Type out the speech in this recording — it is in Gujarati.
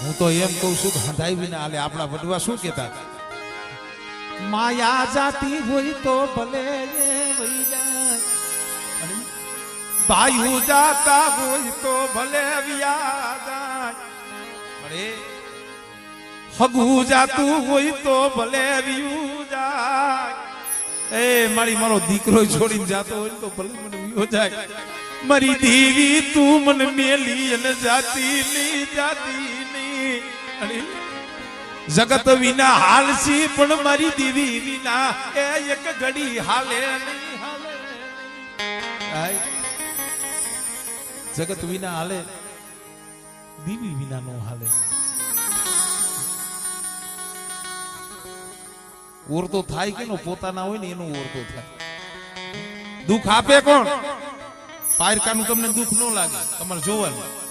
હું તો એમ કહું છું કે હંધાઈ વિને આલે આપણા વડવા શું કહેતા? માયા જાતી હોય તો ભલે ભાઈઓ જાતા હોય તો ભલે અરે હગું જાતું હોય તો ભલે એ, મારી મારો દીકરો છોડીને જાતો હોય તો ભલે મને જાય. મારી દેવી તું મને મેલી અને જાતી ની જાતી ની જગત વિના હાલસી પણ મારી દેવી વિના એ એક ઘડી હાલે જગત વિના હાલે, દીવી વિના નો હાલે. ઓરતો થાય કે નો, પોતાના હોય ને એનો ઓરતો થાય. દુઃખ આપે કોણ? પારકાનું તમને દુઃખ ન લાગે. તમારે જોવાનું.